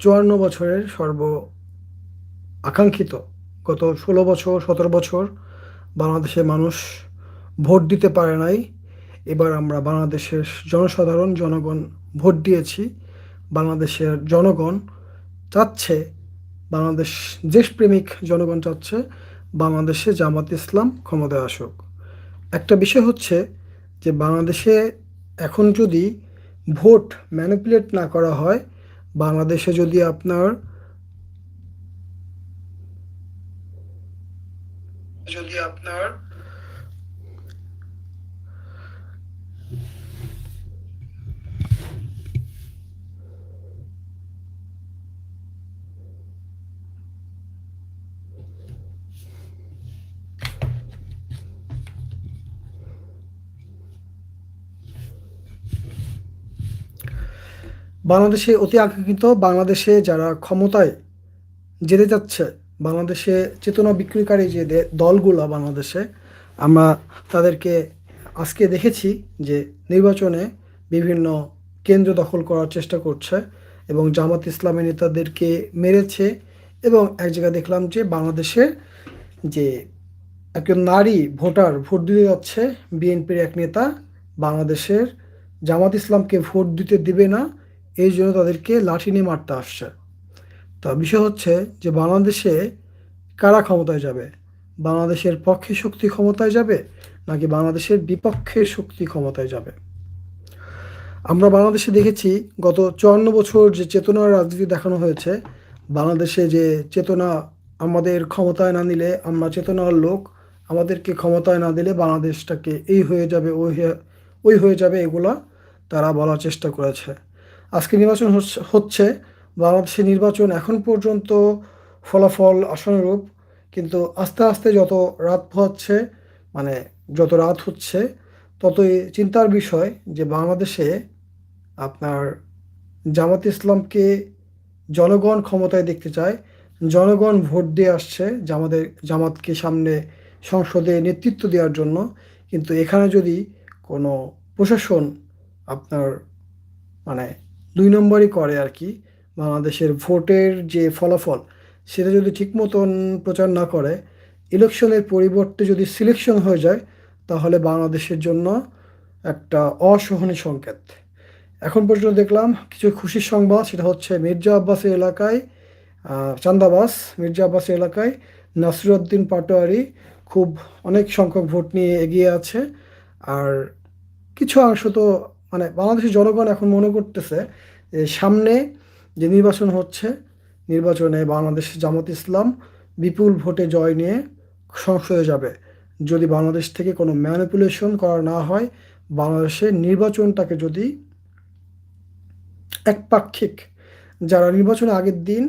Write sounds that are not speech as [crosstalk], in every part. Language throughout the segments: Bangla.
চুয়ান্ন বছরের সর্ব আকাঙ্ক্ষিত গত ষোলো বছর, সতেরো বছর বাংলাদেশের মানুষ ভোট দিতে পারে নাই। এবার আমরা বাংলাদেশের জনসাধারণ, জনগণ ভোট দিয়েছি। বাংলাদেশের জনগণ চাচ্ছে, বাংলাদেশ দেশপ্রেমিক জনগণ চাচ্ছে বাংলাদেশে জামাত ইসলাম ক্ষমতায় আসুক। একটা বিষয় হচ্ছে যে বাংলাদেশে এখন যদি ভোট ম্যানিপুলেট না করা হয় বাংলাদেশে যদি আপনার যদি আপনার বাংলাদেশে অতি আকাঙ্ক্ষিত বাংলাদেশে যারা ক্ষমতায় যেতে যাচ্ছে বাংলাদেশে চেতনা বিক্রিকারী যে দলগুলো বাংলাদেশে, আমরা তাদেরকে আজকে দেখেছি যে নির্বাচনে বিভিন্ন কেন্দ্র দখল করার চেষ্টা করছে এবং জামাত ইসলামী নেতাদেরকে মেরেছে এবং এক জায়গায় দেখলাম যে বাংলাদেশে যে একজন নারী ভোটার ভোট দিতে যাচ্ছে, বিএনপির এক নেতা বাংলাদেশের জামাত ইসলামকে ভোট দিতে দিবে না। এই জন্য তাদেরকে লাঠি নিয়ে মারতে আসছে। তা বিষয় হচ্ছে যে বাংলাদেশে কারা ক্ষমতায় যাবে? বাংলাদেশের পক্ষে শক্তি ক্ষমতায় যাবে নাকি বাংলাদেশের বিপক্ষের শক্তি ক্ষমতায় যাবে? আমরা বাংলাদেশে দেখেছি গত চুয়ান্ন বছর যে চেতনার রাজনীতি দেখানো হয়েছে, বাংলাদেশে যে চেতনা আমাদের ক্ষমতায় না নিলে আমরা চেতনার লোক, আমাদেরকে ক্ষমতায় না দিলে বাংলাদেশটাকে এই হয়ে যাবে, ওই হয়ে ওই হয়ে যাবে এগুলা তারা বলার চেষ্টা করেছে। আজকে নির্বাচন হচ্ছে- হচ্ছে বাংলাদেশের নির্বাচন এখন পর্যন্ত ফলাফল আশানুরূপ কিন্তু আস্তে আস্তে যত রাত পোহাচ্ছে মানে যত রাত হচ্ছে, ততই চিন্তার বিষয় যে বাংলাদেশে আপনার জামাত ইসলামকে জনগণ ক্ষমতায় দেখতে চায়, জনগণ ভোট দিয়ে আসছে জামাদের জামাতকে সামনে সংসদে নেতৃত্ব দেওয়ার জন্য, কিন্তু এখানে যদি কোনো প্রশাসন আপনার মানে দুই নম্বরই করে আর কি বাংলাদেশের ভোটের যে ফলাফল, সেটা যদি ঠিক মতন প্রচার না করে, ইলেকশনের পরিবর্তে যদি সিলেকশন হয়ে যায়, তাহলে বাংলাদেশের জন্য একটা অসহনীয় সংকেত। এখন পর্যন্ত দেখলাম কিছু খুশির সংবাদ, সেটা হচ্ছে মির্জা আব্বাসের এলাকায় চান্দাবাস, মির্জা আব্বাসের এলাকায় নাসিরউদ্দিন পাটোয়ারি খুব অনেক সংখ্যক ভোট নিয়ে এগিয়ে আছে। আর কিছু অংশ তো মানে বাংলাদেশের জনগণ এখন মনে করতেছে যে সামনে যে নির্বাচন হচ্ছে, নির্বাচনে বাংলাদেশ জামাত ইসলাম বিপুল ভোটে জয় নিয়ে সংসদে যাবে। যদি বাংলাদেশ থেকে কোনো ম্যানিপুলেশন করা না হয় বাংলাদেশের নির্বাচনটাকে যদি একপাক্ষিক যারা নির্বাচনের আগের দিন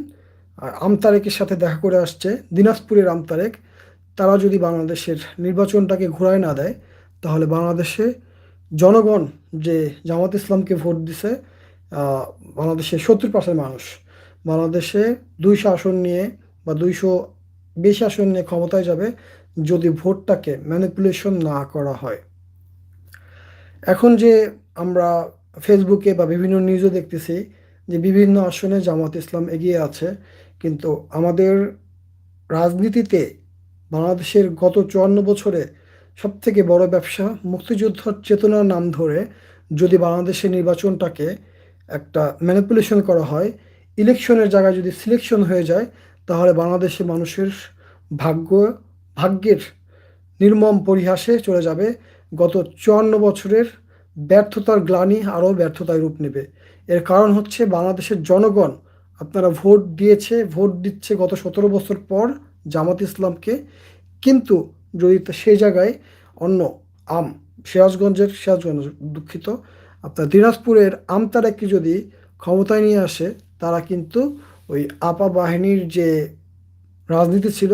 আমতারেকের সাথে দেখা করে আসছে, দিনাজপুরের আমতারেক তারা যদি বাংলাদেশের নির্বাচনটাকে ঘোরায় না দেয়, তাহলে বাংলাদেশে জনগণ যে জামাত ইসলামকে ভোট দিছে আহ, বাংলাদেশের সত্তর পার্সেন্ট মানুষ। বাংলাদেশে দুইশো আসন নিয়ে বা দুইশো বেশি আসন নিয়ে ক্ষমতায় যাবে যদি ভোটটাকে ম্যানিপুলেশন না করা হয়। এখন যে আমরা ফেসবুকে বা বিভিন্ন নিউজে দেখতেছি যে বিভিন্ন আসনে জামাত ইসলাম এগিয়ে আছে কিন্তু আমাদের রাজনীতিতে বাংলাদেশের গত চুয়ান্ন বছরে সবথেকে বড় ব্যবসা মুক্তিযুদ্ধর চেতনার নাম ধরে যদি বাংলাদেশের নির্বাচনটাকে একটা ম্যানিপুলেশন করা হয় ইলেকশনের জায়গায় যদি সিলেকশন হয়ে যায়, তাহলে বাংলাদেশের মানুষের ভাগ্য, ভাগ্যের নির্মম পরিহাসে চলে যাবে। গত চুয়ান্ন বছরের ব্যর্থতার গ্লানি আরও ব্যর্থতায় রূপ নেবে। এর কারণ হচ্ছে বাংলাদেশের জনগণ, আপনারা ভোট দিয়েছে, ভোট দিচ্ছে গত সতেরো বছর পর জামাত ইসলামকে। কিন্তু যদি সেই জায়গায় অন্য আম, সিরাজগঞ্জের সিরাজগঞ্জ দুঃখিত। আপনার দিনাজপুরের আমতারাকে যদি ক্ষমতায় নিয়ে আসে, তারা কিন্তু ওই আপা বাহিনীর যে রাজনীতি ছিল,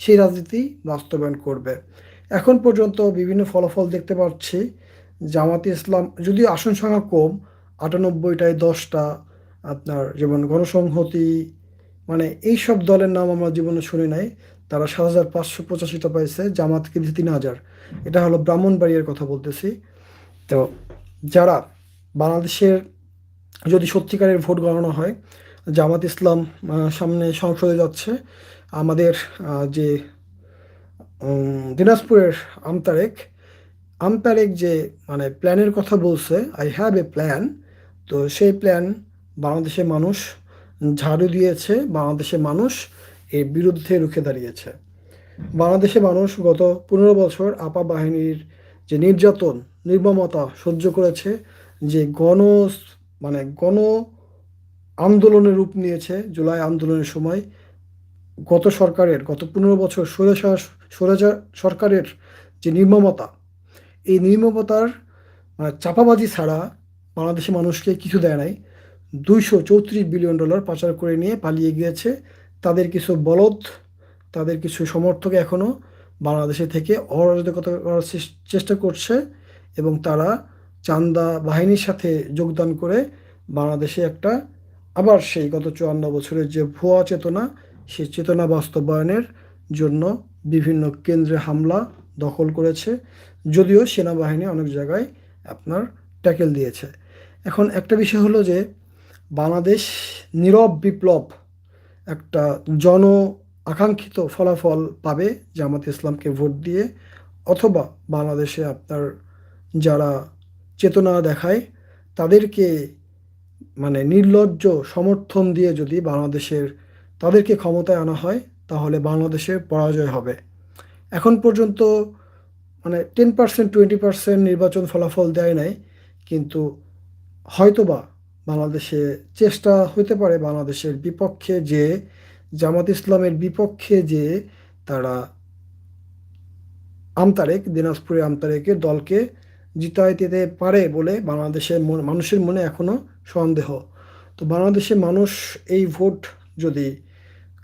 সেই রাজনীতি বাস্তবায়ন করবে। এখন পর্যন্ত বিভিন্ন ফলাফল দেখতে পাচ্ছি। জামাতে ইসলাম, যদিও আসন সংখ্যা কম, আটানব্বইটায় দশটা, আপনার যেমন গণসংহতি মানে এইসব দলের নাম আমরা জীবনে শুনি নাই। তারা সাত হাজার পাঁচশো পঁচাশিটা পাইছে, জামাতকে দিচ্ছে তিন হাজার এটা হলো ব্রাহ্মণবাড়িয়ার কথা বলতেছি। তো যারা বাংলাদেশের যদি সত্যিকারের ভোট গণনা হয়, জামাত ইসলাম সামনে সংসদে যাচ্ছে, আমাদের যে দিনাজপুরের আমতারেক আমতারেক যে মানে প্ল্যানের কথা বলছে আই হ্যাভ এ প্ল্যান তো সেই প্ল্যান বাংলাদেশের মানুষ ঝাড়ু দিয়েছে, বাংলাদেশের মানুষ এর বিরুদ্ধে রুখে দাঁড়িয়েছে। বাংলাদেশের মানুষ গত পনেরো বছর আপা বাহিনীর যে নির্যাতন, নির্মমতা সহ্য করেছে, যে গণ মানে গণ আন্দোলনের রূপ নিয়েছে জুলাই আন্দোলনের সময়, গত সরকারের, গত পনেরো বছর স্বৈরাচার স্বৈরাচার সরকারের যে নির্মমতা, এই নির্মমতার মানে চাপাবাজি ছাড়া বাংলাদেশের মানুষকে কিছু দেয় নাই। দুইশো চৌত্রিশ বিলিয়ন ডলার পাচার করে নিয়ে পালিয়ে গিয়েছে তাদের কিছু বলদ, তাদের কিছু সমর্থক এখনও বাংলাদেশে থেকে অরাজকতা করার চেষ্টা করছে এবং তারা চান্দা বাহিনীর সাথে যোগদান করে বাংলাদেশে একটা আবার সেই গত চুয়ান্ন বছরের যে ভুয়া চেতনা, সেই চেতনা বাস্তবায়নের জন্য বিভিন্ন কেন্দ্রে হামলা দখল করেছে। যদিও সেনাবাহিনী অনেক জায়গায় আপনার ট্যাকেল দিয়েছে। এখন একটা বিষয় হলো যে, বাংলাদেশ নীরব বিপ্লব একটা জন আকাঙ্ক্ষিত ফলাফল পাবে জামাত ইসলামকে ভোট দিয়ে, অথবা বাংলাদেশে আপনার যারা চেতনা দেখায়, তাদেরকে মানে নির্লজ্জ সমর্থন দিয়ে যদি বাংলাদেশের তাদেরকে ক্ষমতায় আনা হয়, তাহলে বাংলাদেশের পরাজয় হবে। এখন পর্যন্ত মানে টেন পার্সেন্ট টোয়েন্টি পার্সেন্ট নির্বাচন ফলাফল দেয় নাই, কিন্তু হয়তোবা বাংলাদেশে চেষ্টা হতে পারে বাংলাদেশের বিপক্ষে যে, জামাত ইসলামের বিপক্ষে যে তারা আমতারেক দিনাজপুরের আমতারেকের দলকে জিতায় দিতে পারে বলে বাংলাদেশের মন- মানুষের মনে এখনও সন্দেহ। তো বাংলাদেশের মানুষ এই ভোট যদি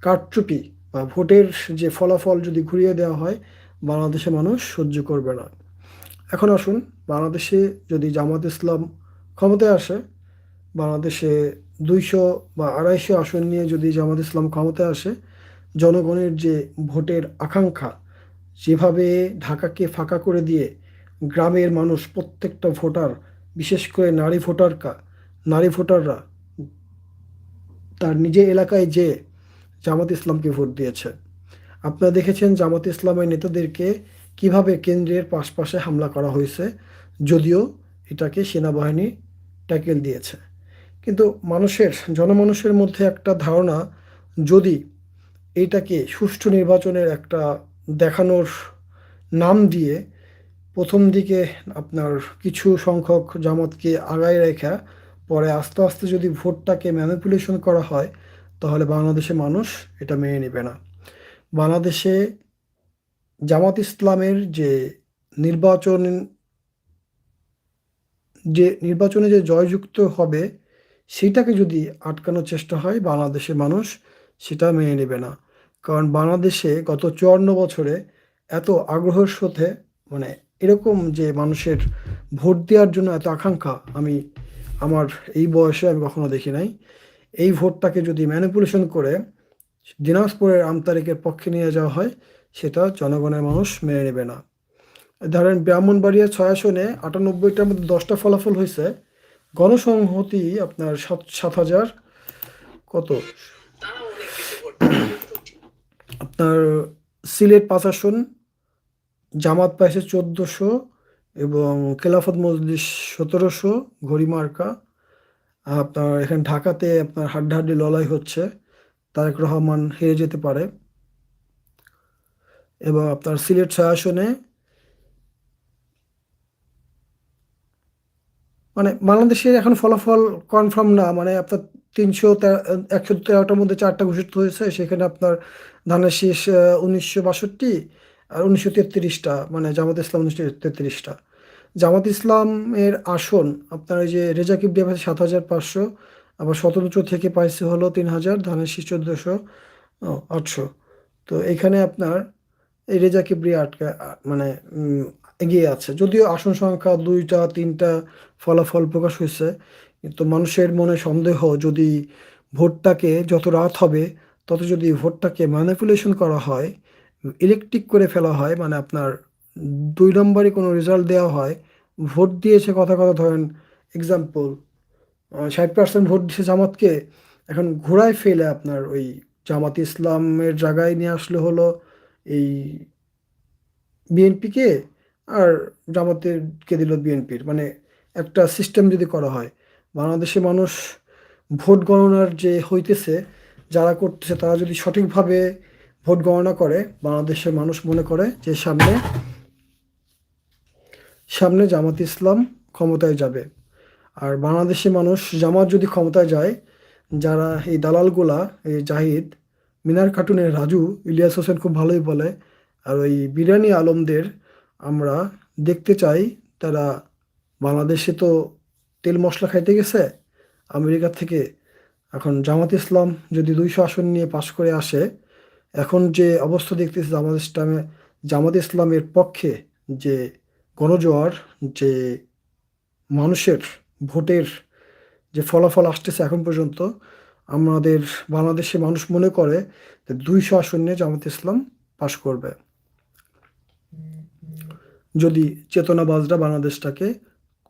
কারচুপি বা ভোটের যে ফলাফল যদি ঘুরিয়ে দেওয়া হয় বাংলাদেশের মানুষ সহ্য করবে না। এখন আসুন, বাংলাদেশে যদি জামাত ইসলাম ক্ষমতায় আসে বাংলাদেশে দুইশো বা আড়াইশো আসন নিয়ে যদি জামাত ইসলাম ক্ষমতায় আসে, জনগণের যে ভোটের আকাঙ্ক্ষা, যেভাবে ঢাকাকে ফাঁকা করে দিয়ে গ্রামের মানুষ, প্রত্যেকটা ভোটার, বিশেষ করে নারী ভোটারকা, নারী ভোটাররা, তার নিজের এলাকায় যে জামাত ইসলামকে ভোট দিয়েছে। আপনারা দেখেছেন জামাত ইসলামের নেতাদেরকে কীভাবে কেন্দ্রের পাশপাশে হামলা করা হয়েছে, যদিও এটাকে সেনাবাহিনী ট্যাকেল দিয়েছে। কিন্তু মানুষের, জনমানুষের মধ্যে একটা ধারণা, যদি এইটাকে সুষ্ঠু নির্বাচনের একটা দেখানোর নাম দিয়ে প্রথম দিকে আপনার কিছু সংখ্যক জামাতকে আগায় রেখা, পরে আস্তে আস্তে যদি ভোটটাকে ম্যানিপুলেশন করা হয়, তাহলে বাংলাদেশের মানুষ এটা মেনে নেবে না। বাংলাদেশে জামাত ইসলামের যে নির্বাচন, যে নির্বাচনে যে জয়যুক্ত হবে সেটাকে যদি আটকানোর চেষ্টা হয় বাংলাদেশের মানুষ, সেটা মেনে নেবে না। কারণ বাংলাদেশে গত চুয়ান্ন বছরে এত আগ্রহের সাথে মানে এরকম যে মানুষের ভোট দেওয়ার জন্য এত আকাঙ্ক্ষা আমি, আমার এই বয়সে আমি কখনো দেখি নাই। এই ভোটটাকে যদি ম্যানিপুলেশন করে দিনাজপুরের আমতারিকের পক্ষে নিয়ে যাওয়া হয়, সেটা জনগণের মানুষ মেনে নেবে না। ধরেন ব্রাহ্মণবাড়িয়া ছয় আসনে আটানব্বইটার মধ্যে দশটা ফলাফল হয়েছে গণসংহতি আপনার সাত সাত হাজার কত? আপনার সিলেট পাঁচ আসন, জামাত পাইছে চোদ্দোশো এবং খেলাফত মজলিস সতেরোশো, ঘড়িমার্কা। আপনার এখানে ঢাকাতে আপনার হাড্ডাহাড্ডি লড়াই হচ্ছে, তারেক রহমান হেরে যেতে পারে। এবং আপনার সিলেট ছয় আসনে মানে বাংলাদেশের এখন ফলাফল কনফার্ম না মানে আপনার তিনশো একশো তেরোটার মধ্যে চারটা ঘোষিত হয়েছে, সেখানে আপনার ধানের শীষ উনিশশো বাষট্টি আর উনিশশো তেত্রিশটা মানে জামাত ইসলাম উনিশশো তেত্রিশটা। জামাত ইসলামের আসন, আপনার এই যে রেজা পাইছে সাত হাজার পাঁচশো, আবার স্বতন্ত্র থেকে পাইছে হলো তিন হাজার, ধানের শীষ চোদ্দোশো আটশো। তো এখানে আপনার এই রেজা কিবরিয়া আটকা মানে এগিয়ে আছে। যদিও আসন সংখ্যা দুইটা, তিনটা ফলাফল প্রকাশ হয়েছে, কিন্তু মানুষের মনে সন্দেহ যদি ভোটটাকে যত রাত হবে, তত যদি ভোটটাকে ম্যানিপুলেশন করা হয় ইলেকট্রিক করে ফেলা হয় মানে আপনার দুই নম্বরে কোনো রেজাল্ট দেওয়া হয়, ভোট দিয়েছে কথা কথা ধরেন এক্সাম্পল ষাট পার্সেন্ট ভোট দিয়েছে জামাতকে, এখন ঘোড়ায় ফেলে আপনার ওই জামাত ইসলামের জায়গায় নিয়ে আসলে হলো এই বিএনপিকে আর জামাতেরকে দিল বিএনপির। মানে একটা সিস্টেম যদি করা হয় বাংলাদেশে মানুষ ভোট গণনার যে হইতেছে, যারা করতেছে, তারা যদি সঠিকভাবে ভোট গণনা করে, বাংলাদেশের মানুষ মনে করে যে সামনে সামনে জামাত ইসলাম ক্ষমতায় যাবে। আর বাংলাদেশি মানুষ, জামাত যদি ক্ষমতায় যায়, যারা এই দালালগুলা, এই জাহিদ, মিনার কার্টুনের রাজু, ইলিয়াস হোসেন খুব ভালোই বলে, আর ওই বিরিয়ানি আলমদের আমরা দেখতে চাই, তারা বাংলাদেশে তো তেল মশলা খাইতে গেছে, আমেরিকা থেকে এখন জামাত ইসলাম যদি দুইশো আসন নিয়ে পাশ করে আসে, এখন যে অবস্থা দেখতেছে জামাত ইসলামে, জামাত ইসলামের পক্ষে যে গণজোয়ার, যে মানুষের ভোটের যে ফলাফল আসতেছে এখন পর্যন্ত, আমাদের বাংলাদেশে মানুষ মনে করে যে দুইশো আসন নিয়ে জামাত ইসলাম পাশ করবে। যদি চেতনাবাজরা বাংলাদেশটাকে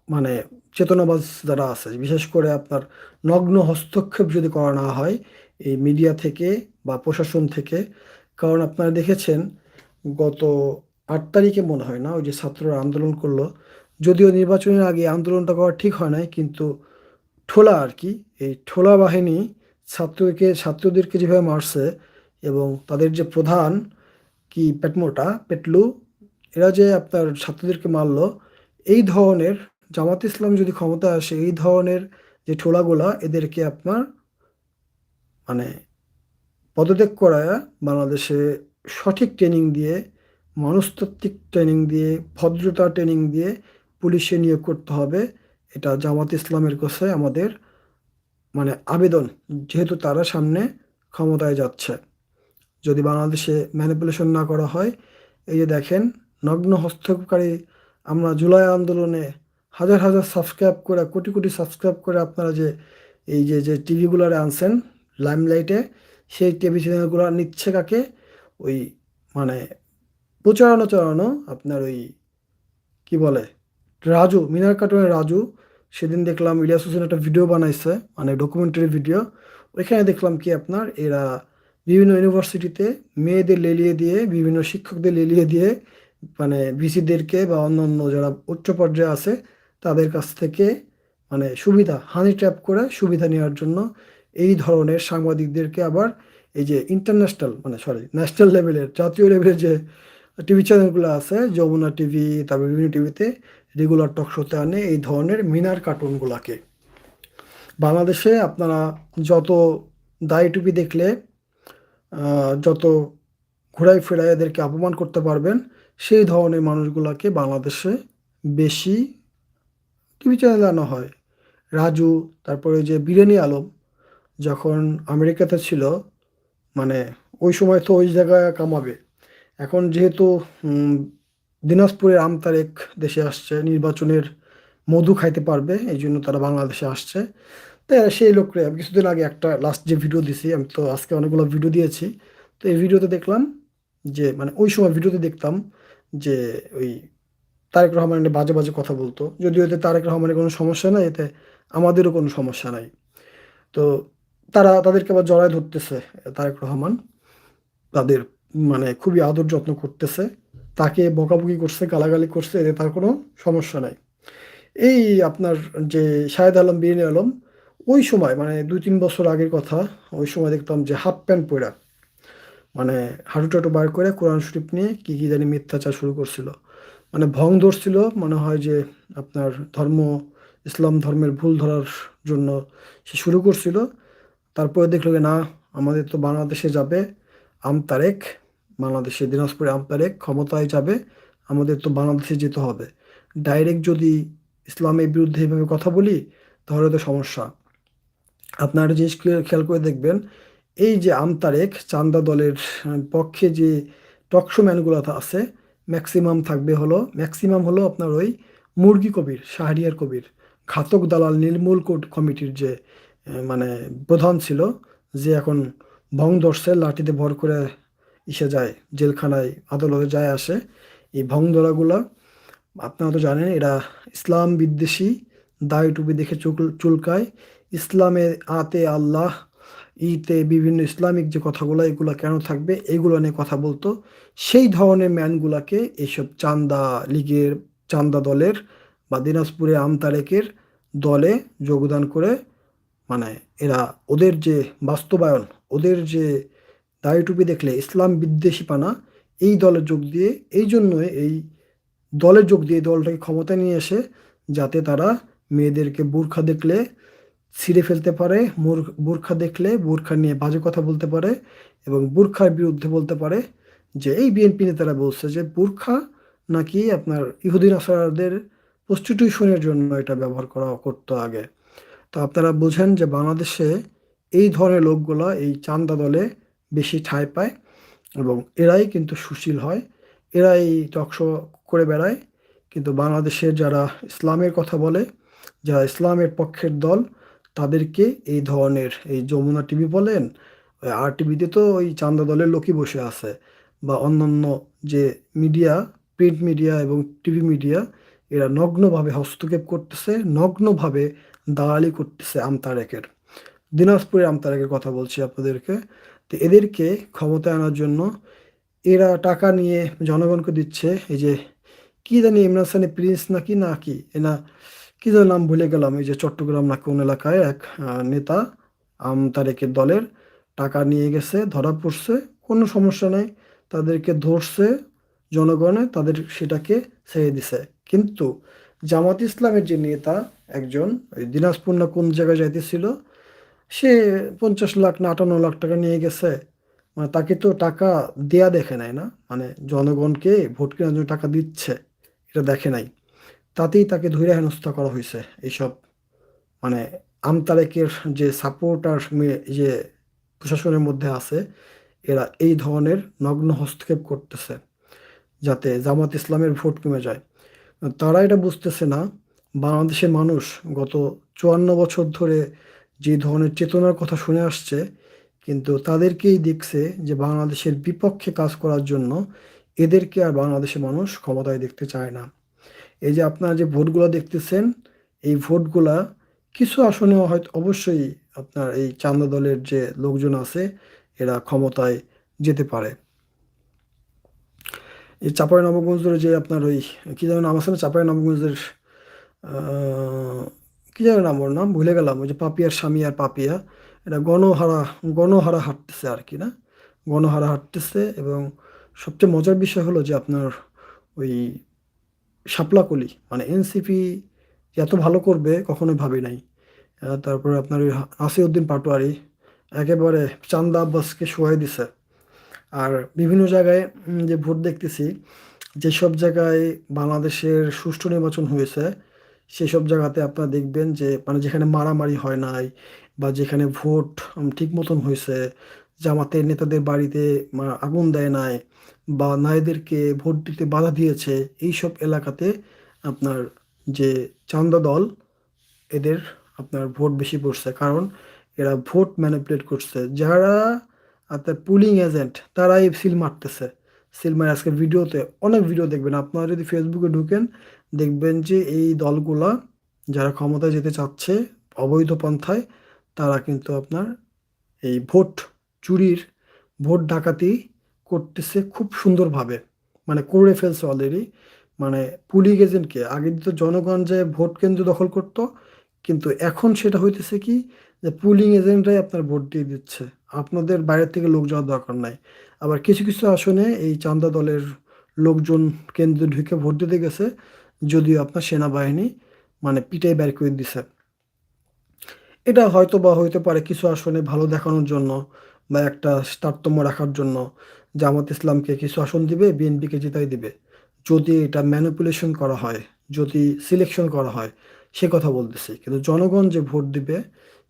মানে চেতনাবাজ যারা আছে, বিশেষ করে আপনার নগ্ন হস্তক্ষেপ যদি করা না হয়, এই মিডিয়া থেকে বা প্রশাসন থেকে, কারণ আপনারা দেখেছেন গত আট তারিখে মনে হয় না, ওই যে ছাত্ররা আন্দোলন করল, যদিও নির্বাচনের আগে আন্দোলনটা করা ঠিক হয় নাই, কিন্তু ঠোলা আর কি, এই ঠোলা বাহিনী ছাত্রকে, ছাত্রদেরকে যেভাবে মারছে এবং তাদের যে প্রধান কি পেটমোটা, পেটলু এরা যে আপনার ছাত্রদেরকে মারলো, এই ধরনের জামাত ইসলাম যদি ক্ষমতা আসে, এই ধরনের যে ঠোলাগুলা এদেরকে আপনার মানে পদত্যাগ করায় বাংলাদেশে সঠিক ট্রেনিং দিয়ে, মনস্তাত্ত্বিক ট্রেনিং দিয়ে ভদ্রতা ট্রেনিং দিয়ে পুলিশে নিয়োগ করতে হবে। এটা জামাত ইসলামের কাছে আমাদের মানে আবেদন, যেহেতু তারা সামনে ক্ষমতায় যাচ্ছে। যদি বাংলাদেশে ম্যানিপুলেশন না করা হয়, এই যে দেখেন নগ্ন হস্তক্ষেপকারী আমরা জুলাই আন্দোলনে হাজার হাজার সাবস্ক্রাইব করে, কোটি কোটি সাবস্ক্রাইব করে আপনারা যে, এই যে যে টিভিগুলোরে আনছেন লাইমলাইটে সেই টিভি চ্যানেলগুলো নিচ্ছে কাকে? ওই মানে প্রচারণা চালানো আপনার ওই কি বলে? রাজু, মিনার কার্টুনের রাজু, সেদিন দেখলাম ইলিয়াস হোসেন একটা ভিডিও বানাইছে মানে ডকুমেন্টারি ভিডিও ওইখানে দেখলাম কি আপনার, এরা বিভিন্ন ইউনিভার্সিটিতে মেয়েদের লেলিয়ে দিয়ে, বিভিন্ন শিক্ষকদের লেলিয়ে দিয়ে মানে ভিসিদেরকে বা অন্য অন্য যারা উচ্চ পর্যায়ে আছে, তাদের কাছ থেকে মানে সুবিধা হানি ট্র্যাপ করে সুবিধা নেওয়ার জন্য এই ধরনের সাংবাদিকদেরকে আবার এই যে ইন্টারন্যাশনাল মানে সরি ন্যাশনাল লেভেলের জাতীয় লেভেলের যে টিভি চ্যানেলগুলো আছে, যমুনা টিভি তারপর বিভিন্ন টিভিতে রেগুলার টক শোতে আনে এই ধরনের মিনার কার্টুনগুলোকে বাংলাদেশে আপনারা যত দায় টুপি দেখলে যত ঘোরায় ফেরায় এদেরকে অপমান করতে পারবেন সেই ধরনের মানুষগুলোকে বাংলাদেশে বেশি টিভি চ্যানেলে আনা হয়। রাজু, তারপরে যে বিরিয়ানি আলম, যখন আমেরিকাতে ছিল মানে ওই সময় তো ওই জায়গায় কামাবে। এখন যেহেতু দিনাজপুরের আমতারেক দেশে আসছে, নির্বাচনের মধু খাইতে পারবে, এই জন্য তারা বাংলাদেশে আসছে। তাই সেই লোকরে, আমি কিছুদিন আগে একটা লাস্ট যে ভিডিও দিছি, আমি তো আজকে অনেকগুলো ভিডিও দিয়েছি। তো এই ভিডিওতে দেখলাম যে মানে ওই সময় ভিডিওতে দেখতাম যে ওই তারেক রহমানের বাজে বাজে কথা বলতো। যদিও এতে তারেক রহমানের কোনো সমস্যা নাই, এতে আমাদেরও কোনো সমস্যা নাই। তো তারা তাদেরকে আবার জড়ায় ধরতেছে, তারেক রহমান। তাদের মানে খুবই আদর যত্ন করতেছে। তাকে বকাবকি করছে, গালাগালি করছে, এতে তার কোনো সমস্যা নাই। এই আপনার যে শাহেদ আলম বিরিয়ানি আলম, ওই সময় মানে দুই তিন বছর আগের কথা, ওই সময় দেখতাম যে হাফ প্যান্ট পরা মানে হাঁটু টাটু বার করে কোরআন শরীফ নিয়ে কী কী জানি মিথ্যাচার শুরু করছিল। মানে ভং ধরছিল, মনে হয় যে আপনার ধর্ম, ইসলাম ধর্মের ভুল ধরার জন্য সে শুরু করছিল। তারপরে দেখল যে না, আমাদের তো বাংলাদেশে যাবে, আম তারেক, বাংলাদেশে দিনাজপুরে আম তারেক ক্ষমতায় যাবে, আমাদের তো বাংলাদেশে যেতে হবে। ডাইরেক্ট যদি ইসলামের বিরুদ্ধে এভাবে কথা বলি, তাহলে তো সমস্যা। আপনারা জিনিস খেয়াল করে দেখবেন এই যে আমতারেক, চান্দা দলের পক্ষে যে টকশো ম্যানগুলো আছে, ম্যাক্সিমাম থাকবে হলো, ম্যাক্সিমাম হলো আপনার ওই মুরগি কবির, শাহরিয়ার কবির, ঘাতক দালাল নীলমূল কমিটির যে মানে প্রধান ছিল, যে এখন ভং ধরছে, লাঠিতে ভর করে ইসে যায়, জেলখানায় আদালতে যায় আসে, এই ভং ধরাগুলো, আপনারা তো জানেন, এরা ইসলাম বিদ্বেষী, দায় টুপি দেখে চুল, চুলকায়, ইসলামে আতে আল্লাহ ইতে বিভিন্ন ইসলামিক যে কথাগুলো, এগুলো কেন থাকবে, এগুলো নিয়ে কথা বলতো। সেই ধরনের ম্যানগুলাকে এইসব চান্দা লীগের, চান্দা দলের বা দিনাজপুরে আমতারেকের দলে যোগদান করে মানে এরা ওদের যে বাস্তবায়ন, ওদের যে দাড়ি টুপি দেখলে ইসলাম বিদ্বেষীপানা এই দলে যোগ দিয়ে, এই জন্যই এই দলে যোগ দিয়ে দলটাকে ক্ষমতায় নিয়ে এসে যাতে তারা মেয়েদেরকে বোরখা দেখলে ছিঁড়ে ফেলতে পারে বোরখা দেখলে বোরখা নিয়ে বাজে কথা বলতে পারে এবং বোরখার বিরুদ্ধে বলতে পারে যে, এই বিএনপি নেতারা বলছে যে বোরখা নাকি আপনার ইহুদিন আসারদের প্রস্টিটিউশনের জন্য এটা ব্যবহার করা করতো আগে। তো আপনারা বোঝেন যে, বাংলাদেশে এই ধরনের লোকগুলো এই চান্দা দলে বেশি ঠাঁই পায় এবং এরাই কিন্তু সুশীল হয়, এরাই টকশো করে বেড়ায়। কিন্তু বাংলাদেশের যারা ইসলামের কথা বলে, যারা ইসলামের পক্ষের দল তাদেরকে এই ধরনের এই যমুনা টিভি বলেন আর টিভিতে তো ওই চান্দা দলের লোকই বসে আছে বা অন্যান্য যে মিডিয়া, প্রিন্ট মিডিয়া এবং টিভি মিডিয়া, এরা নগ্নভাবে হস্তক্ষেপ করতেছে, নগ্নভাবে দালালি করতেছে আমতারেকের। দিনাজপুরের আমতারেকের কথা বলছি আপনাদেরকে। তো এদেরকে ক্ষমতায় আনার জন্য এরা টাকা নিয়ে জনগণকে দিচ্ছে, এই যে কি জানি ইমরান সানি প্রিন্স নাকি, না কি? এনা কি যেন নাম ভুলে গেলাম? এই যে চট্টগ্রাম না কোন এলাকায় এক নেতা আম তারেকের দলের টাকা নিয়ে গেছে, ধরা পড়ছে, কোনো সমস্যা নাই, তাদেরকে ধরছে, জনগণে তাদের সেটাকে ছেড়ে দিছে। কিন্তু জামাত ইসলামের যে নেতা একজন, ওই দিনাজপুর না কোন জায়গায় যাইতেছিল, সে পঞ্চাশ লাখ না আটান্ন লাখ টাকা নিয়ে গেছে মানে তাকে তো টাকা দেয়া দেখে নাই না মানে জনগণকে ভোট কেনার জন্য টাকা দিচ্ছে, এটা দেখে নাই। তাতেই তাকে ধৈর্য হেনস্থা করা হয়েছে এইসব। মানে আমতারেকের যে সাপোর্টার যে প্রশাসনের মধ্যে আছে, এরা এই ধরনের নগ্ন হস্তক্ষেপ করতেছে যাতে জামাত ইসলামের ভোট কমে যায়। তারা এটা বুঝতেছে না, বাংলাদেশের মানুষ গত চুয়ান্ন বছর ধরে যে ধরনের চেতনার কথা শুনে আসছে, কিন্তু তাদেরকেই দেখছে যে বাংলাদেশের বিপক্ষে কাজ করার জন্য এদেরকে আর বাংলাদেশের মানুষ ক্ষমতায় দেখতে চায় না। এই যে আপনারা যে ভোটগুলো দেখতেছেন, এই ভোটগুলা কিছু আসনে হয়তো অবশ্যই আপনার এই চান্দা দলের যে লোকজন আছে, এরা ক্ষমতায় যেতে পারে। এই চাপাই নবগঞ্জের যে আপনার ওই, কী যেন নাম আছে না, চাপাই নবগঞ্জের কী যেন নাম ওর নাম, ভুলে গেলাম, ওই যে পাপিয়ার স্বামী আর পাপিয়া এটা গণহারা গণহারা হাঁটতেছে আর কি না? গণহারা হাঁটতেছে এবং সবচেয়ে মজার বিষয় হলো যে আপনার ওই শাপলাকলি মানে এনসিপি এত ভালো করবে কখনোই ভাবি নাই। তারপরে আপনার ওই নাসিরউদ্দিন পাটোয়ারি, একেবারে চান্দা আব্বাসকে শোয়াই দিছে। আর বিভিন্ন জায়গায় যে ভোট দেখতেছি, যেসব জায়গায় বাংলাদেশের সুষ্ঠু নির্বাচন হয়েছে, সেসব জায়গাতে আপনারা দেখবেন যে মানে যেখানে মারামারি হয় নাই বা যেখানে ভোট ঠিক মতন হয়েছে, জামাতের নেতাদের বাড়িতে আগুন দেয় নাই বা নারীদেরকে ভোট দিতে বাধা দিয়েছে এইসব এলাকাতে আপনার যে চান্দা দল, এদের আপনার ভোট বেশি পড়ছে। কারণ এরা ভোট ম্যানিপুলেট করছে। যারা আপনার পুলিং এজেন্ট, তারাই সিল মারতেছে। সিল মারে আজকে ভিডিওতে অনেক ভিডিও দেখবেন। আপনারা যদি ফেসবুকে ঢুকেন, দেখবেন যে এই দলগুলা যারা ক্ষমতায় যেতে চাচ্ছে, অবৈধ পন্থায়, তারা কিন্তু আপনার এই ভোট চুরির, ভোট ডাকাতি করতেছে খুব সুন্দরভাবে। মানে করে ফেলছে অলরেডি মানে পুলিং এজেন্টকে। আগে তো জনগণ যে ভোট কেন্দ্র দখল করতো, কিন্তু এখন সেটা হইতেছে কি যে পুলিং এজেন্টরাই আপনার ভোট দিয়ে দিচ্ছে। আপনাদের বাইরের থেকে লোক যাওয়ার দরকার নাই। আবার কিছু কিছু আসনে এই চান্দা দলের লোকজন কেন্দ্রে ঢুকে ভোট দিতে গেছে, যদিও আপনার সেনাবাহিনী মানে পিটাই বের করে দিছে। এটা হয়তো বা হইতে পারে কিছু আসনে ভালো দেখানোর জন্য বা একটা তারতম্য রাখার জন্য। জামাত ইসলামকে কিছু আসন দিবে, বিএনপিকে জিতাই দিবে। যদি এটা ম্যানিপুলেশন করা হয়, যদি সিলেকশন করা হয়, সে কথা বলতেছি। কিন্তু জনগণ যে ভোট দিবে,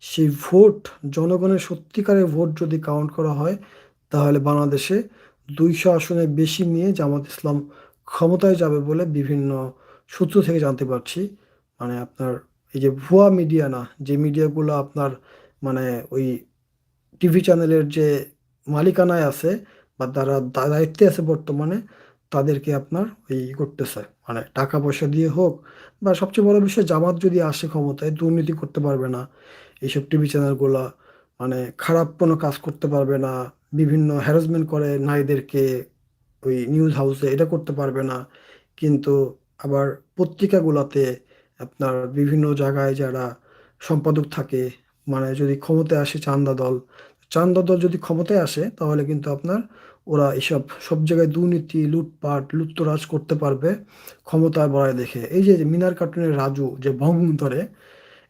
সেই ভোট, জনগণের সত্যিকারের ভোট যদি কাউন্ট করা হয়, তাহলে বাংলাদেশে দুইশো আসনের বেশি নিয়ে জামাত ইসলাম ক্ষমতায় যাবে বলে বিভিন্ন সূত্র থেকে জানতে পারছি। মানে আপনার এই যে ভুয়া মিডিয়া না, যে মিডিয়াগুলো আপনার মানে ওই টিভি চ্যানেলের যে মালিকানায় আছে বা তারা দায়িত্বে আছে বর্তমানে, তাদেরকে আপনার ওই করতেছে। মানে টাকা পয়সা দিয়ে হোক বা সবচেয়ে বড় বিষয় জামাত যদি আসে ক্ষমতায়, দুর্নীতি করতে পারবে না। এইসব টিভি চ্যানেলগুলা মানে খারাপ কোনো কাজ করতে পারবে না। বিভিন্ন হ্যারাসমেন্ট করে নারীদেরকে ওই নিউজ হাউসে এটা করতে পারবে না। কিন্তু আবার পত্রিকাগুলোতে আপনার বিভিন্ন জায়গায় যারা সম্পাদক থাকে মানে যদি ক্ষমতায় আসে চান্দা দল চান্দা দল যদি ক্ষমতায় আসে, তাহলে কিন্তু আপনার ওরা এসব সব জায়গায় দুর্নীতি, লুটপাট লুটতরাজ করতে পারবে ক্ষমতায় বড়ায় দেখে। এই যে মিনার কার্টুনের রাজু যে ভঙ্গ ধরে,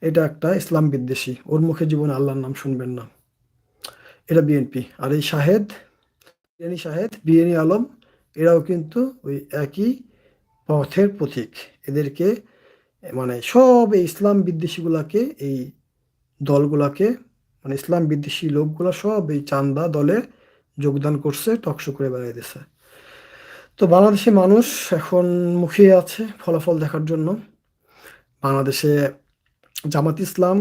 এটা একটা ইসলাম বিদ্বেষী। ওর মুখে জীবনে আল্লাহর নাম শুনবেন না। এটা বিএনপি আর এই শাহেদ, বিরিয়ানি শাহেদ, বিরিয়ানি আলম, এরাও কিন্তু ওই একই পথের পথিক এদেরকে মানে সব এই ইসলাম বিদ্বেষীগুলাকে, এই দলগুলাকে মানে ইসলাম বিদ্বেষী লোকগুলা সব এই চান্দা দলে যোগদান করছে, টকশো করে বেড়াইতেছে তো বাংলাদেশে মানুষ এখন মুখিয়ে আছে ফলাফল দেখার জন্য। বাংলাদেশে জামাত ইসলাম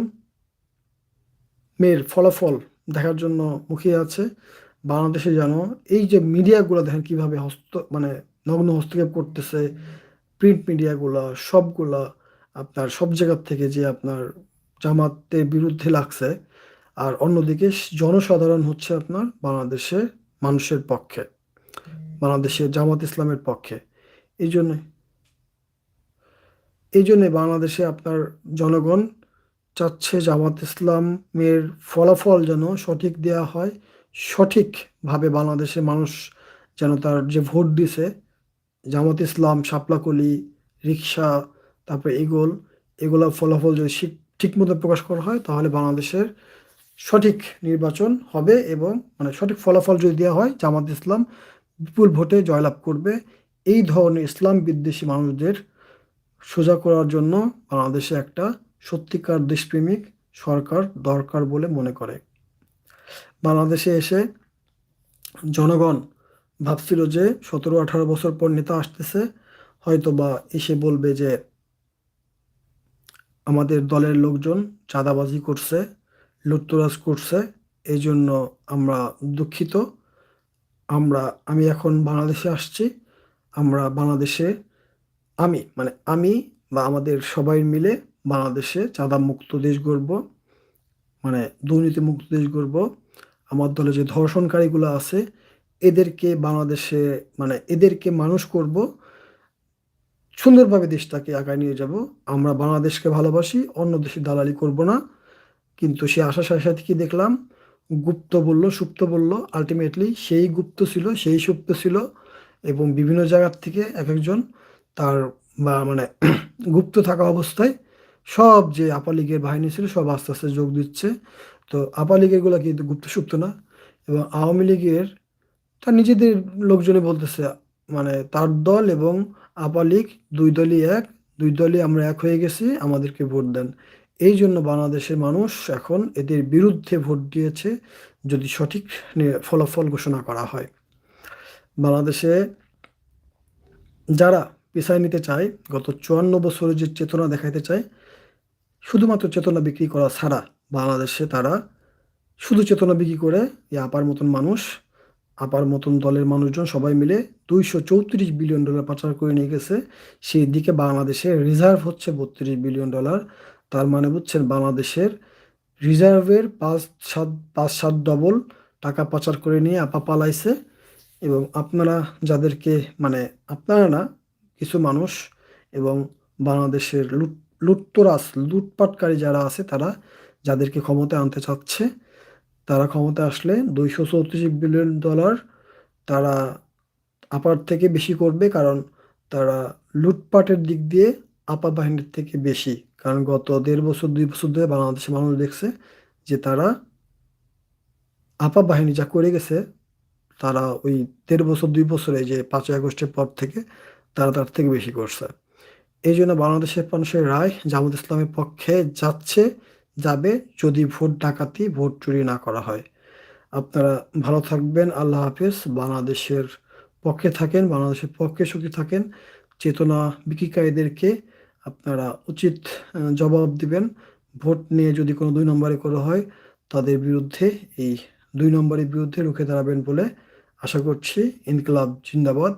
মেয়ের ফলাফল দেখার জন্য মুখিয়ে আছে। বাংলাদেশে যেন এই যে মিডিয়াগুলো দেখেন কীভাবে হস্ত মানে নগ্ন হস্তক্ষেপ করতেছে, প্রিন্ট মিডিয়াগুলো, সবগুলা আপনার সব জায়গার থেকে যে আপনার জামাতের বিরুদ্ধে লাগছে আর অন্যদিকে জনসাধারণ হচ্ছে আপনার বাংলাদেশের মানুষের পক্ষে, বাংলাদেশের জামাত ইসলামের পক্ষে। এই জন্যে এই জন্যে বাংলাদেশে আপনার জনগণ চাচ্ছে জামাত ইসলামের ফলাফল যেন সঠিক দেওয়া হয়, সঠিকভাবে বাংলাদেশে মানুষ যেন তার যে ভোট দিছে, জামাত ইসলাম, শাপলাকলি রিক্সা তারপরে এগুলো ফলাফল যদি ঠিকমতো প্রকাশ করা হয়, তাহলে বাংলাদেশের সঠিক নির্বাচন হবে এবং মানে সঠিক ফলাফল যদি দেওয়া হয় জামাত ইসলাম বিপুল ভোটে জয়লাভ করবে। এই ধরনের ইসলাম বিদ্বেষী মানুষদের সোজা করার জন্য বাংলাদেশে একটা সত্যিকার দেশপ্রেমিক সরকার দরকার বলে মনে করে। বাংলাদেশে এসে জনগণ ভাবছিল যে সতেরো আঠারো বছর পর নেতা আসতেছে হয়তো বা এসে বলবে যে আমাদের দলের লোকজন চাঁদাবাজি করছে লুটতরাজ করছে এই জন্য আমরা দুঃখিত। আমরা, আমি এখন বাংলাদেশে আসছি। আমরা বাংলাদেশে, আমি মানে আমি বা আমাদের সবাই মিলে বাংলাদেশে চাঁদা মুক্ত দেশ গড়ব মানে দুর্নীতি মুক্ত দেশ গড়ব। আমার দলে যে ধর্ষণকারীগুলো আছে, এদেরকে বাংলাদেশে মানে এদেরকে মানুষ করব, সুন্দরভাবে দেশটাকে আগায় নিয়ে যাব। আমরা বাংলাদেশকে ভালোবাসি, অন্য দেশে দালালি করব না। কিন্তু সে আসার সাথে সাথে কি দেখলাম? গুপ্ত বলল, সুপ্ত বলল আলটিমেটলি সেই গুপ্ত ছিল, সেই সুপ্ত ছিল এবং বিভিন্ন জায়গার থেকে এক একজন তার বা মানে [clears throat] গুপ্ত থাকা অবস্থায় সব যে আপা লীগের বাহিনী ছিল সব আস্তে আস্তে যোগ দিচ্ছে। তো আপা লীগেরগুলো কিন্তু গুপ্ত, সুপ্ত না এবং আওয়ামী লীগের তার নিজেদের লোকজনে বলতেছে মানে তার দল এবং আপা লীগ দুই দলই এক, দুই দলই আমরা এক হয়ে গেছি, আমাদেরকে ভোট দেন। এই জন্য বাংলাদেশের মানুষ এখন এদের বিরুদ্ধে ভোট দিয়েছে যদি সঠিক ফলাফল ঘোষণা করা হয়। বাংলাদেশে যারা পেশায় নিতে চায়, গত চুয়ান্ন বছরের যে চেতনা দেখাইতে চায়, শুধুমাত্র চেতনা বিক্রি করা ছাড়া বাংলাদেশে তারা শুধু চেতনা বিক্রি করে এই আপার মতন মানুষ, আপার মতন দলের মানুষজন সবাই মিলে দুইশো চৌত্রিশ বিলিয়ন ডলার পাচার করে নিয়ে গেছে। সেই দিকে বাংলাদেশে রিজার্ভ হচ্ছে বত্রিশ বিলিয়ন ডলার। তার মানে বুঝছেন বাংলাদেশের রিজার্ভের পাঁচ সাত পাঁচ সাত ডবল টাকা পাচার করে নিয়ে আপা পালাইছে এবং আপনারা যাদেরকে মানে আপনারা না, কিছু মানুষ এবং বাংলাদেশের লুট, লুটতরাজ, লুটপাটকারী যারা আছে তারা যাদেরকে ক্ষমতায় আনতে চাচ্ছে, তারা ক্ষমতায় আসলে দুইশো চৌত্রিশ বিলিয়ন ডলার তারা আপার থেকে বেশি করবে কারণ তারা লুটপাটের দিক দিয়ে আপা বাহিনীর থেকে বেশি। কারণ গত দেড় বছর, দুই বছর ধরে বাংলাদেশের মানুষ দেখছে যে তারা আপা বাহিনী যা করে গেছে, তারা ওই দেড় বছর, দুই বছরে যে পাঁচই আগস্টের পর থেকে তারা তার থেকে বেশি করছে। এই জন্য বাংলাদেশের মানুষের রায় জামাত ইসলামের পক্ষে যাচ্ছে, যাবে যদি ভোট ডাকাতি, ভোট চুরি না করা হয়। আপনারা ভালো থাকবেন, আল্লাহ হাফেজ। বাংলাদেশের পক্ষে থাকেন, বাংলাদেশের পক্ষে সুখী থাকেন। চেতনা বিক্রিকারীদেরকে আপনারা উচিত জবাব দিবেন। ভোট নিয়ে যদি কোনো দুই নম্বরে করা হয়, তাদের বিরুদ্ধে এই দুই নম্বরের বিরুদ্ধে রুখে দাঁড়াবেন বলে আশা করছি। ইনকলাব জিন্দাবাদ।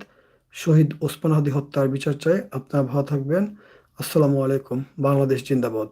শহীদ ওসমান হাদি হত্যার বিচার চায়। আপনারা ভালো থাকবেন। আসসালামু আলাইকুম। বাংলাদেশ জিন্দাবাদ।